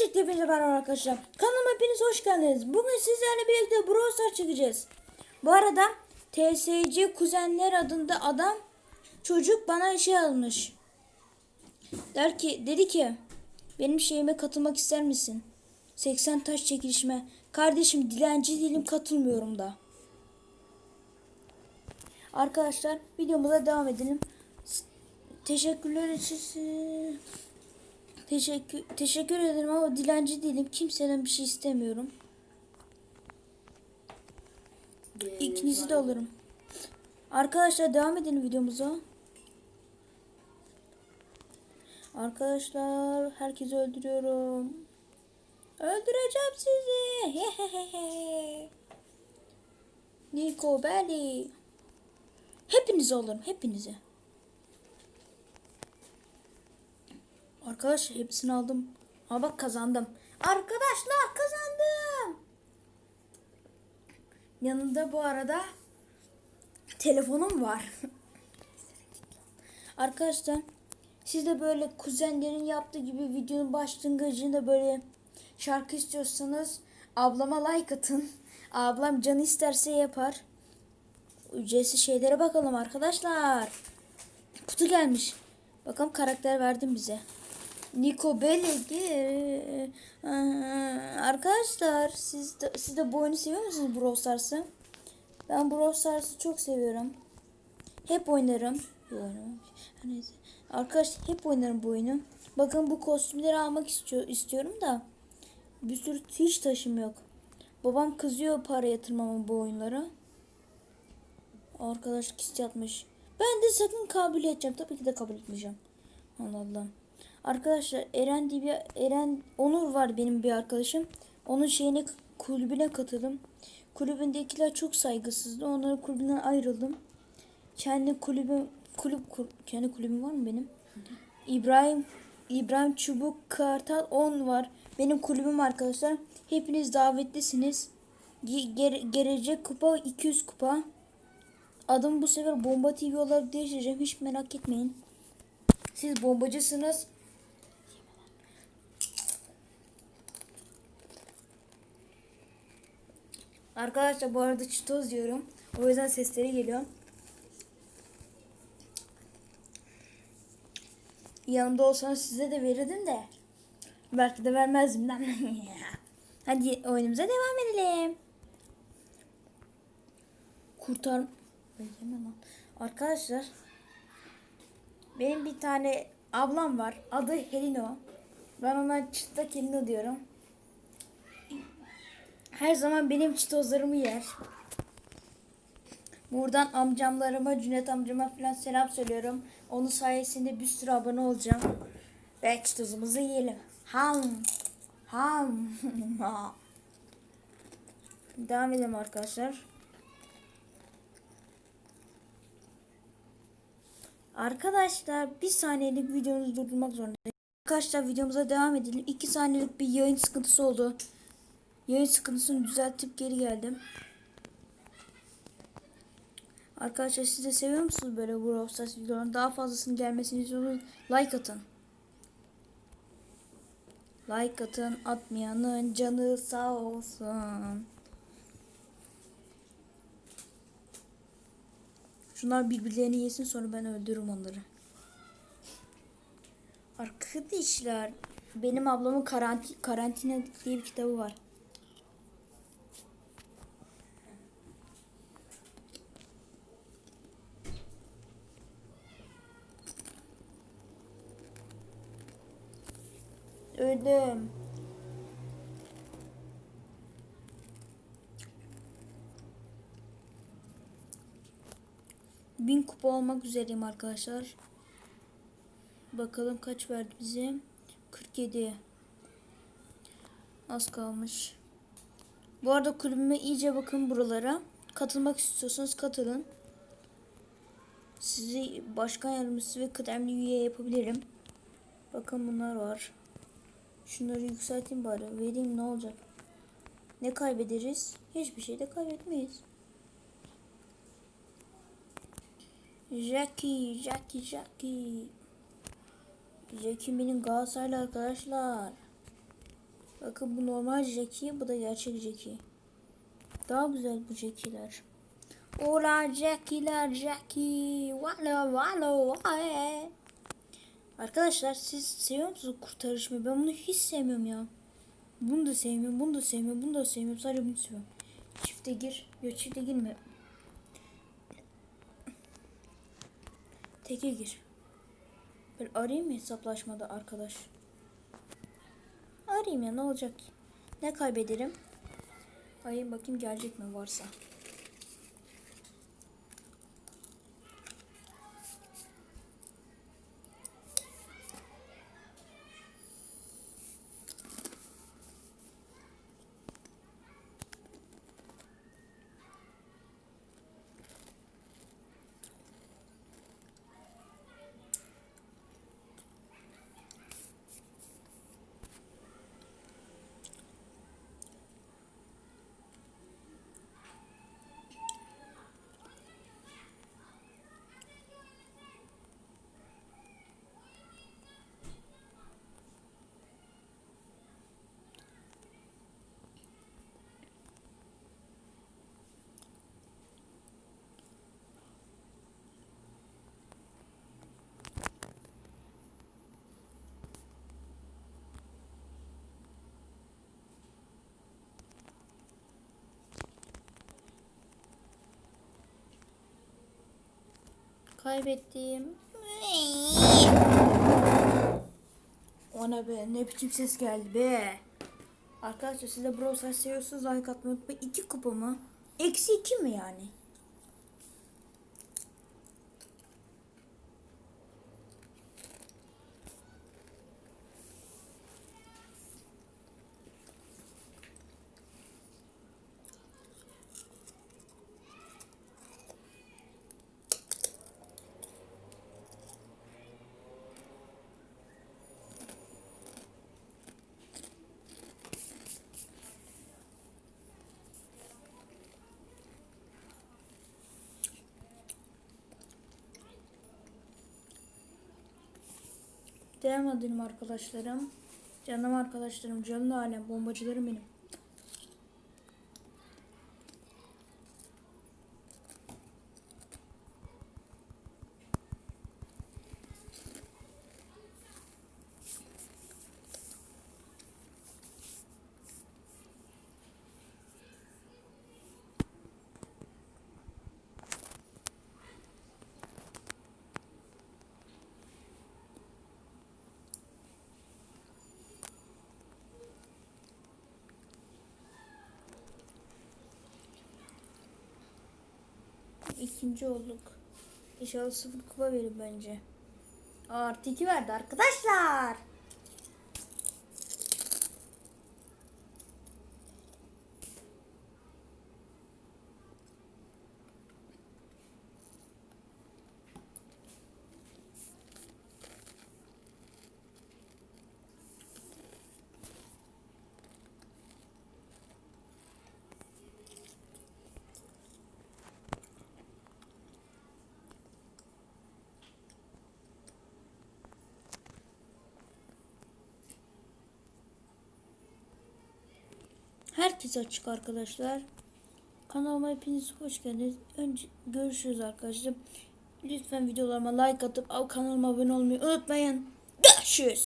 Öncelikle hepinize merhaba arkadaşlar. Kanalıma hepiniz hoş geldiniz. Bugün sizlerle birlikte Brawl Stars çekeceğiz. Bu arada TSC Kuzenler adında adam çocuk bana şey almış. Der ki dedi ki benim şeyime katılmak ister misin? 80 taş çekilişime. Kardeşim dilenci değilim katılmıyorum da. Arkadaşlar videomuza devam edelim. Teşekkürler için. Teşekkür teşekkür ederim ama dilenci değilim. Kimseden bir şey istemiyorum. İkinizi de alırım. Arkadaşlar devam edelim videomuza. Arkadaşlar herkesi öldürüyorum. Öldüreceğim sizi. Hehehehe. Nico Belly. Hepinizi alırım. Hepinizi. Arkadaşlar hepsini aldım. Ama bak kazandım. Arkadaşlar kazandım. Yanında bu arada telefonum var. Arkadaşlar siz de böyle kuzenlerin yaptığı gibi videonun başlangıcında böyle şarkı istiyorsanız ablama like atın. Ablam canı isterse yapar. Ücretsiz şeylere bakalım arkadaşlar. Kutu gelmiş. Bakalım karakter verdim bize. Nico Belli. Arkadaşlar siz de, siz de bu oyunu seviyor musunuz Brawl Stars'ı? Ben Brawl Stars'ı çok seviyorum. Hep oynarım. Neyse. Arkadaşlar hep oynarım bu oyunu. Bakın bu kostümleri almak istiyor, istiyorum da bir sürü hiç taşım yok. Babam kızıyor para yatırmama bu oyunlara. Arkadaş kist yatmış. Ben de sakın kabul edeceğim. Tabii ki de kabul etmeyeceğim. Allah Allah. Arkadaşlar Eren diye bir Eren Onur var benim bir arkadaşım. Onun şeyine kulübüne katıldım. Kulübündekiler çok saygısızdı. Onların kulübünden ayrıldım. Kendi kulübüm kulüp kur, kendi kulübüm var mı benim? İbrahim İbrahim Çubuk Kartal 10 var. Benim kulübüm arkadaşlar. Hepiniz davetlisiniz. Ge- gelecek kupa 200 kupa. Adım bu sefer Bomba TV olarak değiştireceğim. Hiç merak etmeyin. Siz bombacısınız. Arkadaşlar bu arada çitoz diyorum. O yüzden sesleri geliyor. Yanımda olsanız size de verirdim de. Belki de vermezdim. Hadi oyunumuza devam edelim. Kurtar... Arkadaşlar benim bir tane ablam var. Adı Helino. Ben ona çıtlak Helino diyorum. Her zaman benim çitozlarımı yer. Buradan amcamlarıma, Cüneyt amcama falan selam söylüyorum. Onun sayesinde bir sürü abone olacağım. Ve çitozumuzu yiyelim. Ham. Ham. Devam edelim arkadaşlar. Arkadaşlar bir saniyelik videomuzu durdurmak zorundayım. Arkadaşlar videomuza devam edelim. 2 saniyelik bir yayın sıkıntısı oldu. Yayın sıkıntısını düzeltip geri geldim. Arkadaşlar siz de seviyor musunuz böyle Brawl Stars videolarının daha fazlasının gelmesini istiyorsanız like atın. Like atın atmayanın canı sağ olsun. Şunlar birbirlerini yesin sonra ben öldürürüm onları. Arkadaşlar benim ablamın karantin karantina diye bir kitabı var. Öldüm. Bin kupa olmak üzereyim arkadaşlar. Bakalım kaç verdi bize. 47. Az kalmış. Bu arada kulübüme iyice bakın buralara. Katılmak istiyorsanız katılın. Sizi başkan yardımcısı ve kıdemli üye yapabilirim. Bakın bunlar var. Şunları yükselteyim bari. Vereyim ne olacak? Ne kaybederiz? Hiçbir şey de kaybetmeyiz. Jackie, Jackie, Jackie. Jackie benim Galatasaraylı arkadaşlar. Bakın bu normal Jackie, bu da gerçek Jackie. Daha güzel bu Jackie'ler. Ola Jackie'ler Jackie. Valo valo vay. Arkadaşlar siz seviyor musunuz kurtarışmayı? Ben bunu hiç sevmiyorum ya. Bunu da sevmiyorum, bunu da sevmiyorum, bunu da sevmiyorum. Sadece bunu seviyorum. Çifte gir. Yok çifte girme. Teke gir. Böyle arayayım mı hesaplaşmada arkadaş? Arayayım ya ne olacak? Ne kaybederim? Arayayım bakayım gelecek mi varsa. Kaybettim. Ona be ne biçim ses geldi be. Arkadaşlar siz de Brawl Stars seviyorsanız like atmayı unutmayın. İki kupa mı? Eksi iki mi yani? Edelim arkadaşlarım. Canım arkadaşlarım, canlı alem, bombacılarım benim. İkinci olduk. İnşallah sıfır kupa verir bence. Artı iki verdi arkadaşlar. Herkese açık arkadaşlar. Kanalıma hepiniz hoş geldiniz. Önce görüşürüz arkadaşlar. Lütfen videolarıma like atıp kanalıma abone olmayı unutmayın. Görüşürüz.